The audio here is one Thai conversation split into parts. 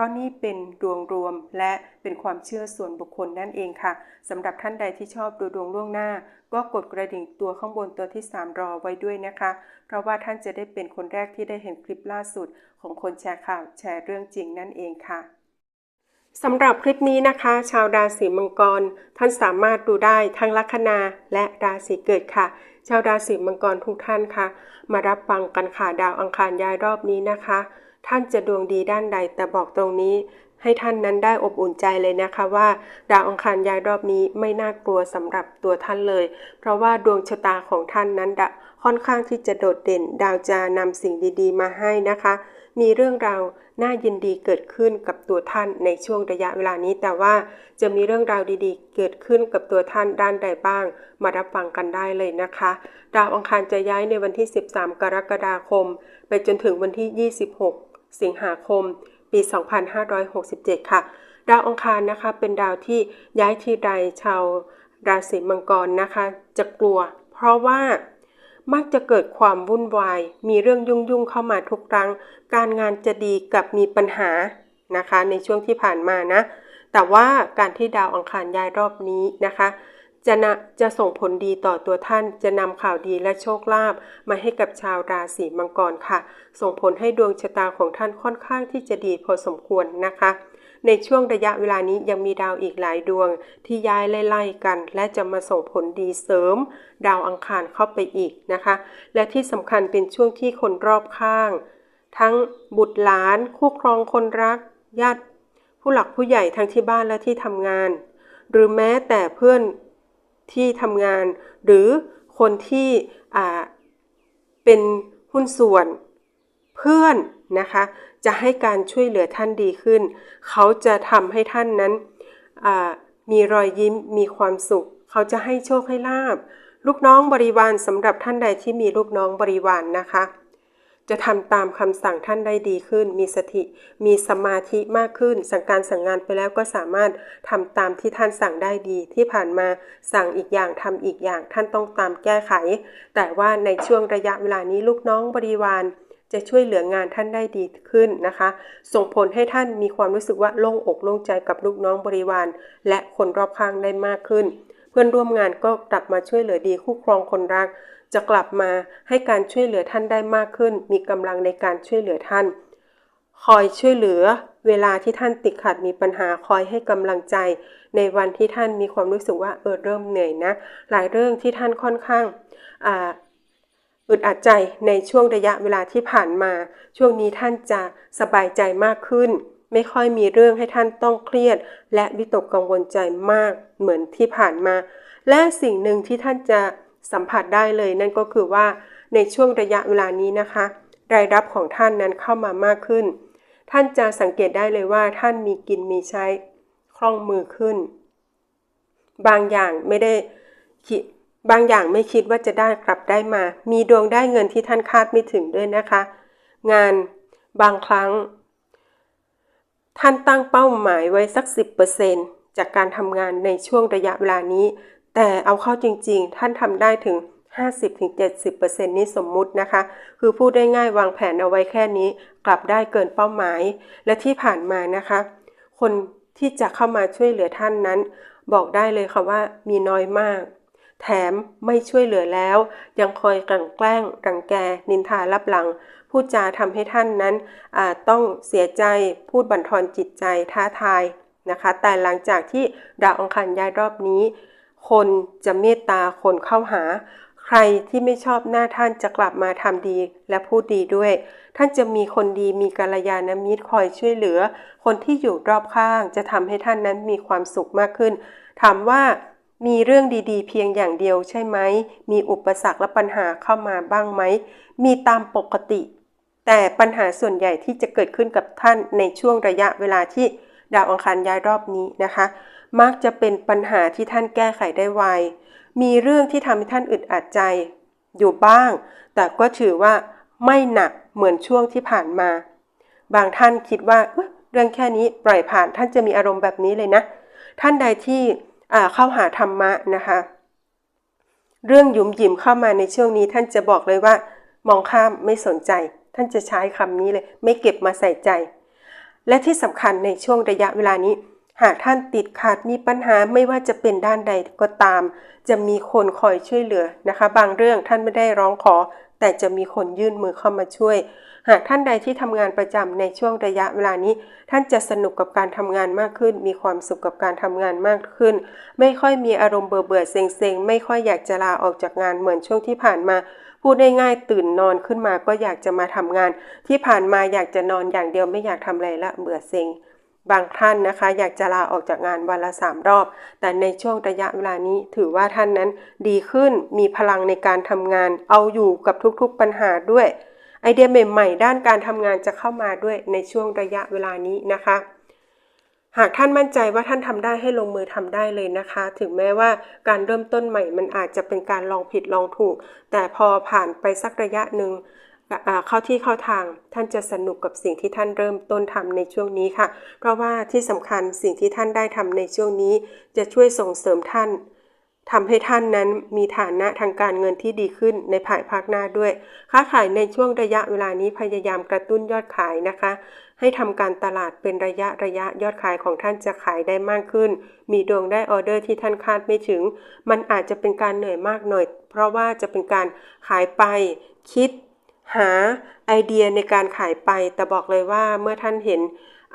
ราะนี่เป็นดวงรวมและเป็นความเชื่อส่วนบุคคลนั่นเองค่ะสำหรับท่านใดที่ชอบดูดวงล่วงหน้า ก็กดกระดิ่งตัวข้างบนตัวที่ 3 รอไว้ด้วยนะคะ เพราะว่าท่านจะได้เป็นคนแรกที่ได้เห็นคลิปล่าสุด ของคนแชร์ข่าวแชร์เรื่องจริงนั่นเองค่ะสำหรับคลิปนี้นะคะ ชาวราศีมังกร ท่านสามารถดูได้ทั้งลัคนาและราศีเกิดค่ะ ชาวราศีมังกรทุกท่านค่ะ มารับฟังกันค่ะดาวอังคารย้ายรอบนี้นะคะ ท่านจะดวงดีด้านใด แต่บอกตรงนี้ให้ท่านนั้นได้อบอุ่นใจเลยนะคะว่า ดาวอังคารย้ายรอบนี้ไม่น่ากลัวสำหรับตัวท่านเลย เพราะว่าดวงชะตาของท่านนั้นค่อนข้างที่จะโดดเด่น ดาวจะนำสิ่งดี ๆ มาให้นะคะ มีเรื่องราวน่ายินดีเกิดขึ้นกับตัวท่านในช่วงระยะเวลานี้ แต่ว่าจะมีเรื่องราวดีๆ เกิดขึ้นกับตัวท่านด้านใดบ้าง มารับฟังกันได้เลยนะคะ ดาวอังคารจะย้ายในวันที่ 13 กรกฎาคม ไปจนถึงวันที่ 26 สิงหาคม ปี 2567 ค่ะ ดาวอังคารนะคะเป็นดาวที่ย้ายที่ใดชาวราศีมังกรนะคะ จะกลัว เพราะว่ามักจะเกิดความวุ่นวาย มีเรื่องยุ่งๆเข้ามาทุกครั้ง การงานจะดีกับมีปัญหานะคะ ในช่วงที่ผ่านมานะ แต่ว่าการที่ดาวอังคารย้ายรอบนี้นะคะ จะนะจะส่งผลดีต่อตัวท่าน จะนำข่าวดีและโชคลาภมาให้กับชาวราศีมังกรค่ะ ส่งผลให้ดวงชะตาของท่านค่อนข้างที่จะดีพอสมควรนะคะ ในช่วงระยะเวลานี้ยังมีดาวอีกหลายดวงที่ย้ายไล่ๆกัน และจะมาส่งผลดีเสริม ดาวอังคารเข้าไปอีกนะคะ และที่สำคัญเป็นช่วงที่คนรอบข้าง ทั้งบุตรหลาน คู่ครองคนรัก ญาติ ผู้หลักผู้ใหญ่ทั้งที่บ้านและที่ทำงาน หรือแม้แต่เพื่อน ที่ทำงาน หรือคนที่เป็นหุ้นส่วนเพื่อนนะคะ จะให้การช่วยเหลือท่านดีขึ้น เขาจะทำให้ท่านนั้นมีรอยยิ้มมีความสุข เขาจะให้โชคให้ลาบ ลูกน้องบริวารสำหรับท่านใดที่มีลูกน้องบริวารนนะคะ จะทำตามคำสั่งท่านได้ดีขึ้น มีสติ มีสมาธิมากขึ้น สั่งการสั่งงานไปแล้วก็สามารถทำตามที่ท่านสั่งได้ดี ที่ผ่านมาสั่งอีกอย่างทำอีกอย่าง ท่านต้องตามแก้ไข แต่ว่าในช่วงระยะเวลานี้ลูกน้องบริวารจะช่วยเหลืองานท่านได้ดีขึ้นนะคะ ส่งผลให้ท่านมีความรู้สึกว่าโล่งอกโล่งใจกับลูกน้องบริวาร และคนรอบข้างได้มากขึ้น เพื่อนร่วมงานก็กลับมาช่วยเหลือดีคู่ครองคนรัก จะกลับมาให้การช่วยเหลือท่านได้มากขึ้น มีกำลังในการช่วยเหลือท่าน คอยช่วยเหลือ เวลาที่ท่านติดขัดมีปัญหาคอยให้กำลังใจ ในวันที่ท่านมีความรู้สึกว่าเออเริ่มเหนื่อยนะ หลายเรื่องที่ท่านค่อนข้างอึดอัดใจในช่วงระยะเวลาที่ผ่านมา ช่วงนี้ท่านจะสบายใจมากขึ้น ไม่ค่อยมีเรื่องให้ท่านต้องเครียด และวิตกกังวลใจมากเหมือนที่ผ่านมา และสิ่งหนึ่งที่ท่านจะ สัมผัสได้เลยนั่นก็คือว่าในช่วงระยะเวลานี้นะคะ รายรับของท่านนั้นเข้ามามากขึ้น ท่านจะสังเกตได้เลยว่าท่านมีกินมีใช้คล่องมือขึ้น บางอย่างไม่ได้คิดบางอย่างไม่คิดว่าจะได้กลับได้มา มีดวงได้เงินที่ท่านคาดไม่ถึงด้วยนะคะ งานบางครั้ง ท่านตั้งเป้าหมายไว้สัก 10%จากการทำงานในช่วงระยะเวลานี้ แต่เอาเข้าจริง ๆ ท่านทำได้ถึง 50-70%นี้สมมุตินะคะ คือพูดได้ง่ายวางแผนเอาไว้แค่นี้ กลับได้เกินเป้าหมาย และที่ผ่านมานะคะ คนที่จะเข้ามาช่วยเหลือท่านนั้น บอกได้เลยค่ะว่ามีน้อยมาก แถมไม่ช่วยเหลือแล้ว ยังคอยกลั่นแกล้งรังแก นินทารับหลังพูดจาทำให้ท่านนั้นต้องเสียใจพูดบั่นทอนจิตใจท้าทายนะคะ แต่หลังจากที่ดาวอังคารย้ายรอบนี้ คนจะเมตตาคนเข้าหา ใครที่ไม่ชอบหน้าท่านจะกลับมาทำดีและพูดดีด้วย ท่านจะมีคนดีมีกัลยาณมิตรคอยช่วยเหลือ คนที่อยู่รอบข้างจะทำให้ท่านนั้นมีความสุขมากขึ้น ถามว่ามีเรื่องดีๆ เพียงอย่างเดียวใช่ไหม มีอุปสรรคและปัญหาเข้ามาบ้างไหม มีตามปกติ แต่ปัญหาส่วนใหญ่ที่จะเกิดขึ้นกับท่านในช่วงระยะเวลาที่ดาวอังคารย้ายรอบนี้นะคะ มักจะเป็นปัญหาที่ท่านแก้ไขได้ไว มีเรื่องที่ทำให้ท่านอึดอัดใจ อยู่บ้าง แต่ก็ถือว่าไม่หนักเหมือนช่วงที่ผ่านมา บางท่านคิดว่าเรื่องแค่นี้ปล่อยผ่านท่านจะมีอารมณ์แบบนี้เลยนะ ท่านใดที่เข้าหาธรรมะนะคะ เรื่องหยุมหยิมเข้ามาในช่วงนี้ท่านจะบอกเลยว่า มองข้ามไม่สนใจ ท่านจะใช้คำนี้เลย ไม่เก็บมาใส่ใจ และที่สำคัญในช่วงระยะเวลานี้ หากท่านติดขัดมีปัญหาไม่ว่าจะเป็นด้านใดก็ตาม จะมีคนคอยช่วยเหลือนะคะ บางเรื่องท่านไม่ได้ร้องขอ แต่จะมีคนยื่นมือเข้ามาช่วย หากท่านใดที่ทำงานประจำในช่วงระยะเวลานี้ ท่านจะสนุกกับการทำงานมากขึ้น มีความสุขกับการทำงานมากขึ้น ไม่ค่อยมีอารมณ์เบื่อเบื่อเซ็งเซ็งไม่ค่อยอยากจะลาออกจากงานเหมือนช่วงที่ผ่านมาพูดได้ง่ายตื่นนอนขึ้นมาก็อยากจะมาทำงาน ที่ผ่านมาอยากจะนอนอย่างเดียวไม่อยากทำอะไรละเบื่อเซ็ง บางท่านนะคะ อยากจะลาออกจากงานวันละสามรอบ แต่ในช่วงระยะเวลานี้ถือว่าท่านนั้นดีขึ้นมีพลังในการทำงาน เอาอยู่กับทุกๆปัญหาด้วย ไอเดียใหม่ๆ ด้านการทำงานจะเข้ามาด้วยในช่วงระยะเวลานี้นะคะหากท่านมั่นใจว่าท่านทำได้ให้ลงมือทำได้เลยนะคะ ถึงแม้ว่าการเริ่มต้นใหม่มันอาจจะเป็นการลองผิดลองถูก แต่พอผ่านไปสักระยะหนึ่ง เข้าที่เข้าทางท่านจะสนุกกับสิ่งที่ท่านเริ่มต้นทำในช่วงนี้ค่ะ เพราะว่าที่สำคัญสิ่งที่ท่านได้ทำในช่วงนี้ จะช่วยส่งเสริมท่านทำให้ท่านนั้นมีฐานะทางการเงินที่ดีขึ้นในภายภาคหน้าด้วย ค้าขายในช่วงระยะเวลานี้พยายามกระตุ้นยอดขายนะคะ ให้ทำการตลาดเป็นระยะระยะยอดขายของท่านจะขายได้มากขึ้น มีดวงได้ออเดอร์ที่ท่านคาดไม่ถึง มันอาจจะเป็นการเหนื่อยมากหน่อย เพราะว่าจะเป็นการขายไปคิด หาไอเดียในการขายไป แต่บอกเลยว่าเมื่อท่านเห็น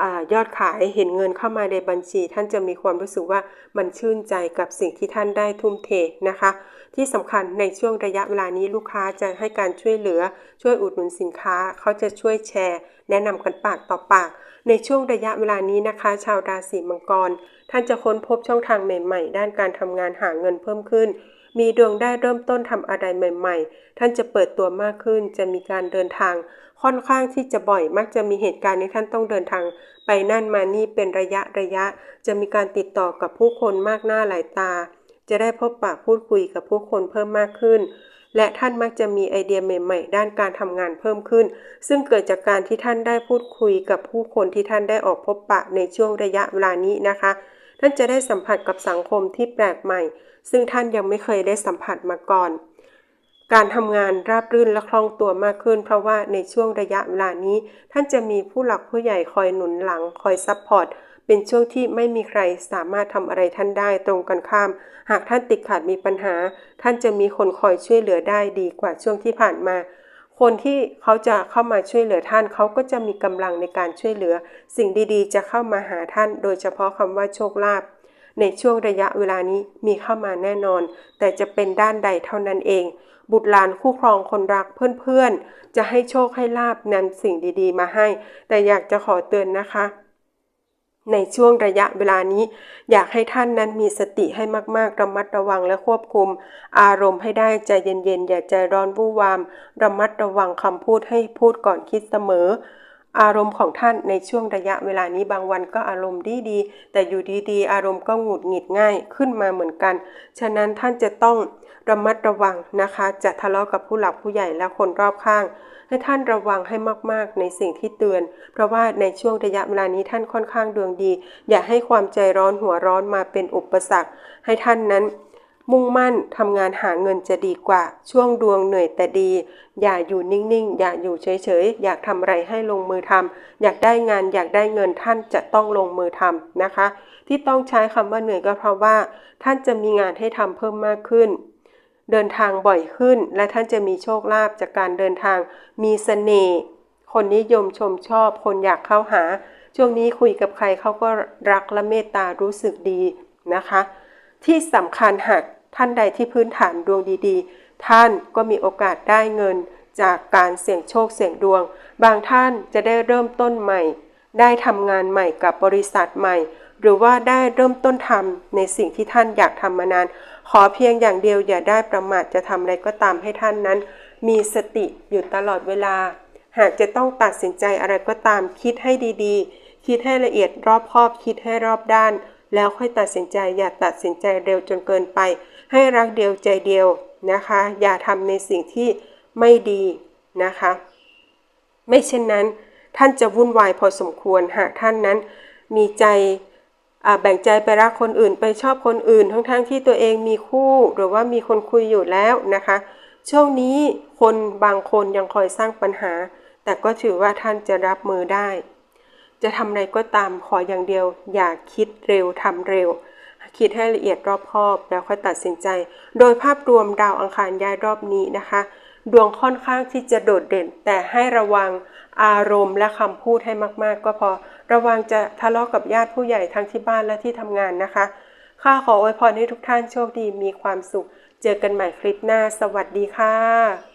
อยอดขายเห็นเงินเข้ามาในบัญชี ท่านจะมีความรู้สึกว่ามันชื่นใจกับสิ่งที่ท่านได้ทุ่มเทนะคะ ที่สำคัญในช่วงระยะเวลานี้ลูกค้าจะให้การช่วยเหลือ ช่วยอุดหนุนสินค้า เขาจะช่วยแชร์ แนะนำกันปากต่อปาก ในช่วงระยะเวลานี้นะคะ ชาวราศีมังกร ท่านจะค้นพบช่องทางใหม่ ๆ ด้านการทำงานหาเงินเพิ่มขึ้น มีดวงได้เริ่มต้นทำอะไรใหม่ ๆ ท่านจะเปิดตัวมากขึ้น จะมีการเดินทาง ค่อนข้างที่จะบ่อย มักจะมีเหตุการณ์ที่ท่านต้องเดินทาง ไปนั่นมานี่เป็นระยะระยะ จะมีการติดต่อกับผู้คนมากหน้าหลายตา จะได้พบปะพูดคุยกับผู้คนเพิ่มมากขึ้น และท่านมักจะมีไอเดียใหม่ ๆ ด้านการทำงานเพิ่มขึ้น ซึ่งเกิดจากการที่ท่านได้พูดคุยกับผู้คนที่ท่านได้ออกพบปะในช่วงระยะเวลานี้นะคะ ท่านจะได้สัมผัสกับสังคมที่แปลกใหม่ ซึ่งท่านยังไม่เคยได้สัมผัสมาก่อน การทำงานราบรื่นและคล่องตัวมากขึ้น เพราะว่าในช่วงระยะเวลานี้ ท่านจะมีผู้หลักผู้ใหญ่คอยหนุนหลังคอยซัพพอร์ตเป็นช่วงที่ไม่มีใครสามารถทำอะไรท่านได้ตรงกันข้าม หากท่านติดขัดมีปัญหา ท่านจะมีคนคอยช่วยเหลือได้ดีกว่าช่วงที่ผ่านมา คนที่เขาจะเข้ามาช่วยเหลือท่าน เขาก็จะมีกำลังในการช่วยเหลือ สิ่งดีๆ จะเข้ามาหาท่าน โดยเฉพาะคำว่าโชคลาภ ในช่วงระยะเวลานี้มีเข้ามาแน่นอน แต่จะเป็นด้านใดเท่านั้นเอง บุตรหลานคู่ครองคนรักเพื่อนๆ จะให้โชคให้ลาบนำสิ่งดีๆ มาให้ แต่อยากจะขอเตือนนะคะ ในช่วงระยะเวลานี้ อยากให้ท่านนั้นมีสติให้มากๆ ระมัดระวังและควบคุม อารมณ์ให้ได้ใจเย็นๆ อย่าใจร้อนวู่วาม ระมัดระวังคำพูดให้พูดก่อนคิดเสมอ อารมณ์ของท่านในช่วงระยะเวลานี้บางวันก็อารมณ์ดีดีๆแต่อยู่ดีๆ อารมณ์ก็หงุดหงิดง่ายขึ้นมาเหมือนกัน ฉะนั้นท่านจะต้องระมัดระวังนะคะ จะทะเลาะกับผู้หลักผู้ใหญ่และคนรอบข้าง ให้ท่านระวังให้มากๆในสิ่งที่เตือน เพราะว่าในช่วงระยะเวลานี้ท่านค่อนข้างดวงดี อย่าให้ความใจร้อนหัวร้อนมาเป็นอุปสรรค ให้ท่านนั้น มุ่งมั่นทำงานหาเงินจะดีกว่า ช่วงดวงเหนื่อยแต่ดี อย่าอยู่นิ่งๆ อย่าอยู่เฉยๆ อยากทำอะไรให้ลงมือทำอยากได้งานอยากได้เงินท่านจะต้องลงมือทำนะคะ ที่ต้องใช้คำว่าเหนื่อยก็เพราะว่า ท่านจะมีงานให้ทำเพิ่มมากขึ้น เดินทางบ่อยขึ้น และท่านจะมีโชคลาภจากการเดินทาง มีเสน่ห์คนนิยมชมชอบ คนอยากเข้าหา ช่วงนี้คุยกับใครเขาก็รักและเมตตารู้สึกดีนะคะ ที่สำคัญหาก ท่านใดที่พื้นฐานดวงดีๆ ท่านก็มีโอกาสได้เงิน จากการเสี่ยงโชคเสี่ยงดวง บางท่านจะได้เริ่มต้นใหม่ ได้ทำงานใหม่กับบริษัทใหม่ หรือว่าได้เริ่มต้นทำในสิ่งที่ท่านอยากทำมานาน ขอเพียงอย่างเดียวอย่าได้ประมาทจะทำอะไรก็ตามให้ท่านนั้น มีสติอยู่ตลอดเวลา หากจะต้องตัดสินใจอะไรก็ตามคิดให้ดีๆ คิดให้ละเอียดรอบคอบคิดให้รอบด้านแล้วค่อยตัดสินใจอย่าตัดสินใจเร็วจนเกินไป ให้รักเดียวใจเดียวนะคะ อย่าทำในสิ่งที่ไม่ดีนะคะ ไม่เช่นนั้นท่านจะวุ่นวายพอสมควรหากท่านนั้นมีใจแบ่งใจไปรักคนอื่นไปชอบคนอื่น ทั้งๆทที่ตัวเองมีคู่หรือว่ามีคนคุยอยู่แล้วนะคะ ช่วงนี้คนบางคนยังคอยสร้างปัญหา แต่ก็ถือว่าท่านจะรับมือได้ จะทำอะไรก็ตามขออย่างเดียว อย่าคิดเร็วทำเร็ว คิดให้ละเอียดรอบคอบแล้วค่อยตัดสินใจ โดยภาพรวมดาวอังคารย้ายรอบนี้นะคะ ดวงค่อนข้างที่จะโดดเด่น แต่ให้ระวังอารมณ์และคำพูดให้มาก ๆ ก็พอ ระวังจะทะเลาะกับญาติผู้ใหญ่ทั้งที่บ้านและที่ทำงานนะคะ ข้าขออวยพรให้ทุกท่านโชคดีมีความสุข เจอกันใหม่คลิปหน้า สวัสดีค่ะ